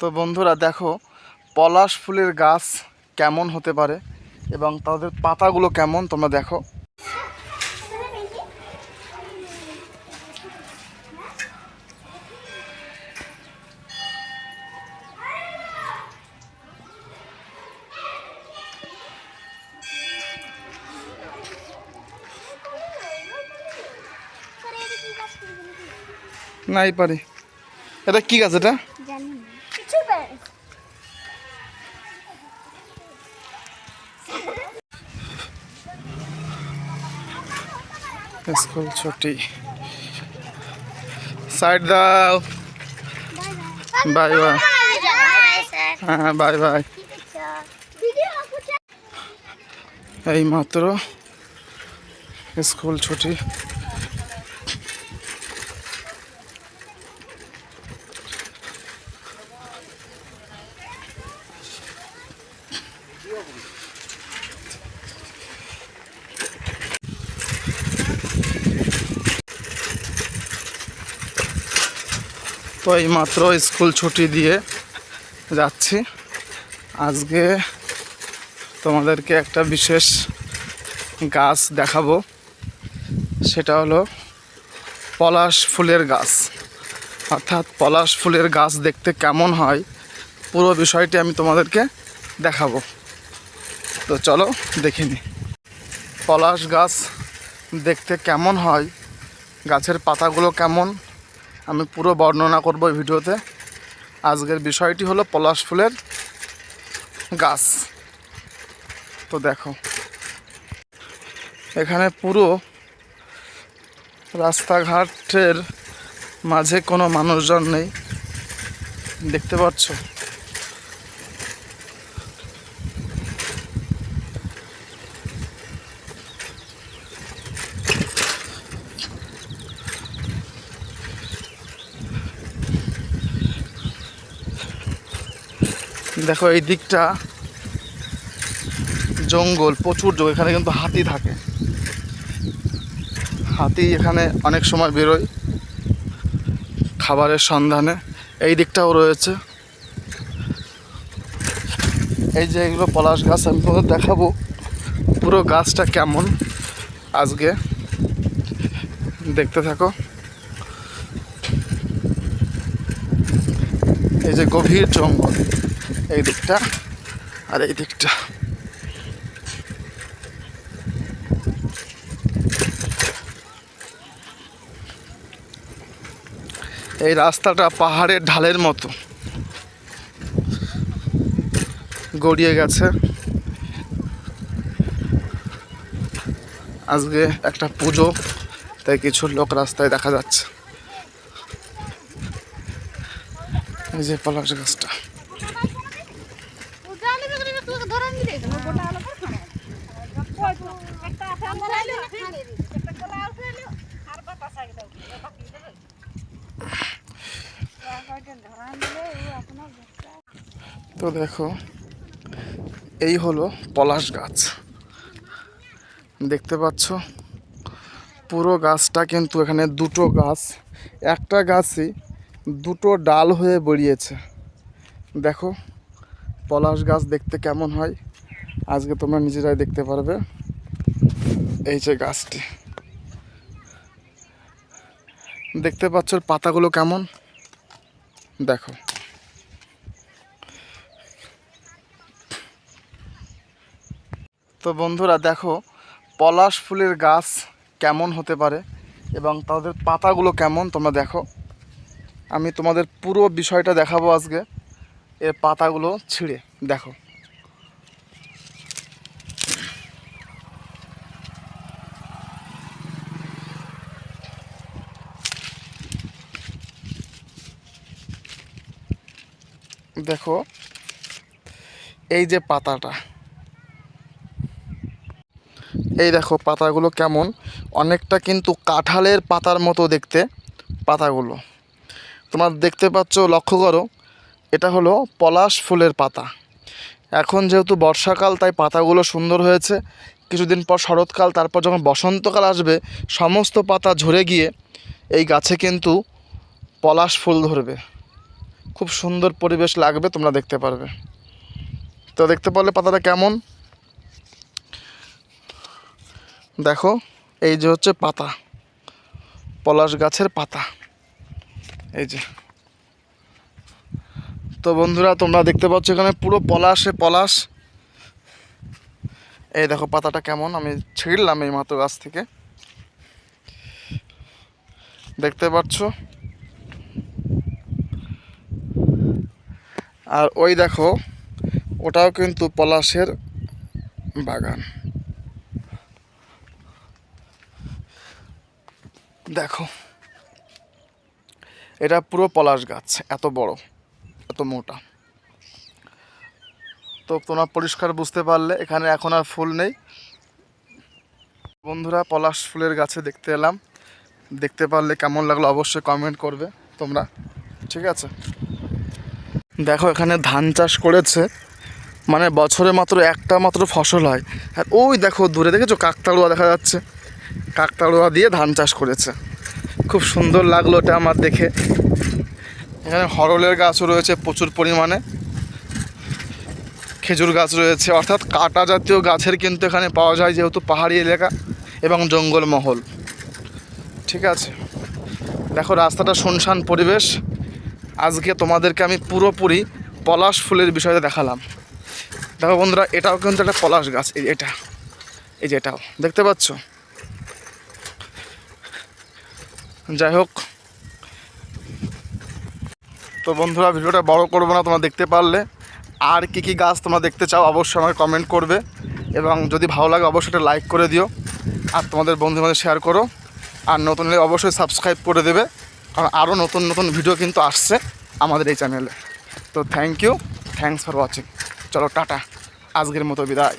তো বন্ধুরা দেখো, পলাশ ফুলের গাছ কেমন হতে পারে এবং তাদের পাতাগুলো কেমন তোমরা দেখো। নাই পারি। এটা কি গাছ এটা জানি না কিছু পারে স্কুল ছুটি। সাইড দাও। বাই বাই হ্যাঁ বাই বাই এই মাত্র স্কুল ছুটি। তো এই মাত্র স্কুল ছুটি দিয়ে যাচ্ছি। আজকে তোমাদেরকে একটা বিশেষ গাছ দেখাবো। সেটা হলো পলাশ ফুলের গাছ। অর্থাৎ পলাশ ফুলের গাছ দেখতে কেমন হয়, পুরো বিষয়টি আমি তোমাদেরকে দেখাবো। তো চলো দেখে নিই পলাশ গাছ দেখতে কেমন হয়, গাছের পাতাগুলো কেমন? আমি পুরো বর্ণনা করব এই ভিডিওতে। আজকের বিষয়টি হলো পলাশ ফুলের গাছ। তো দেখো, এখানে পুরো রাস্তাঘাটের মাঝে কোনো মানুষজন নেই। দেখতে পাচ্ছ? দেখো, এই দিকটা জঙ্গল, প্রচুর জঙ্গল, এখানে কিন্তু হাতি থাকে। হাতি এখানে অনেক সময় বেরোয় খাবারের সন্ধানে। এই দিকটাও রয়েছে। এই যে এগুলো পলাশ গাছ, আমি তোমাদের দেখাবো পুরো গাছটা কেমন আজকে। দেখতে থাকো। এই যে গভীর জঙ্গল। এই দিকটা আর এই দিকটা। এই রাস্তাটা পাহাড়ের ঢালের মতো। গড়িয়ে গেছে। আজকে একটা পুজো, তাই কিছু লোক রাস্তায় দেখা যাচ্ছে। এই যে পলাশ গাছটা। তো দেখো, এই হলো পলাশ গাছ। দেখতে পাচ্ছ? পুরো গাছটা কিন্তু এখানে দুটো গাছ। একটা গাছই দুটো ডাল হয়ে বেরিয়েছে। দেখো, পলাশ গাছ দেখতে কেমন হয়? আজকে তোমরা নিজেরাই দেখতে পারবে। এই যে গাছটি। দেখতে পাচ্ছ পাতাগুলো কেমন? দেখো। তো বন্ধুরা দেখো, পলাশ ফুলের গাছ কেমন হতে পারে এবং তাদের পাতাগুলো কেমন তোমরা দেখো। আমি তোমাদের পুরো বিষয়টা দেখাবো আজকে, এর পাতাগুলো ছিঁড়ে, দেখো। দেখো, এই যে পাতাটা এই দেখো পাতাগুলো কেমন? অনেকটা কিন্তু কাঁঠালের পাতার মতো দেখতে পাতাগুলো। তোমরা দেখতে পাচ্ছ, লক্ষ্য করো, এটা হলো পলাশ ফুলের পাতা। এখন যেহেতু বর্ষাকাল, তাই পাতাগুলো সুন্দর হয়েছে। কিছুদিন পর শরৎকাল, তারপর যখন বসন্তকাল আসবে, সমস্ত পাতা ঝরে গিয়ে এই গাছে কিন্তু পলাশ ফুল ধরবে। খুব সুন্দর পরিবেশ লাগবে, তোমরা দেখতে পারবে। তো দেখতে পারলে পাতাটা কেমন? দেখো, এই যে হচ্ছে পাতা, পলাশ গাছের পাতা। এই যে। তো বন্ধুরা, তোমরা দেখতে পাচ্ছ এখানে পুরো পলাশে পলাশ। এই দেখো পাতাটা কেমন, আমি ছিঁড়লাম এই মাত্র গাছ থেকে। দেখতে পাচ্ছ? আর ওই দেখো, ওটাও কিন্তু পলাশের বাগান। দেখো। এটা পুরো পলাশ গাছ, এত বড়, এত মোটা। তো তোমরা পরিষ্কার বুঝতে পারলে, এখানে এখন আর ফুল নেই। বন্ধুরা, পলাশ ফুলের গাছে দেখতে এলাম। দেখতে পারলে কেমন লাগল অবশ্যই কমেন্ট করবে তোমরা, ঠিক আছে? দেখো, এখানে ধান চাষ করেছে। মানে বছরে মাত্র একটা মাত্র ফসল হয়। আর ওই দেখো, দূরে দেখেছ? কাকতাড়ুয়া দেখা যাচ্ছে। কাকতাড়ুয়া দিয়ে ধান চাষ করেছে। খুব সুন্দর লাগল এটা আমার দেখে। এখানে হরলের গাছও রয়েছে প্রচুর পরিমাণে। খেজুর গাছ রয়েছে, অর্থাৎ কাটা জাতীয় গাছের কিন্তু এখানে পাওয়া যায় যেহেতু পাহাড়ি এলাকা এবং জঙ্গলমহল। ঠিক আছে। দেখো রাস্তাটা শুনশান পরিবেশ। আজকে তোমাদেরকে আমি পুরোপুরি পলাশ ফুলের বিষয়টা দেখালাম। দেখো বন্ধুরা, এটাও কিন্তু একটা পলাশ গাছ, এই এটা। এই যে এটাও। দেখতে পাচ্ছ? যাই হোক। তো বন্ধুরা, ভিডিওটা বড় করব না, তোমরা দেখতে পারলে। আর কি কি গাছ তোমরা দেখতে চাও, অবশ্যই আমাকে কমেন্ট করবে। এবং যদি ভালো লাগে, অবশ্যই একটা লাইক করে দিও। আর তোমাদের বন্ধুদের মধ্যে শেয়ার করো। আর নতুন হলে অবশ্যই সাবস্ক্রাইব করে দেবে। কারণ আরও নতুন নতুন ভিডিও কিন্তু আসছে আমাদের এই চ্যানেলে তো thank you thanks for watching চলো, টাটা। আজকের মতো বিদায়।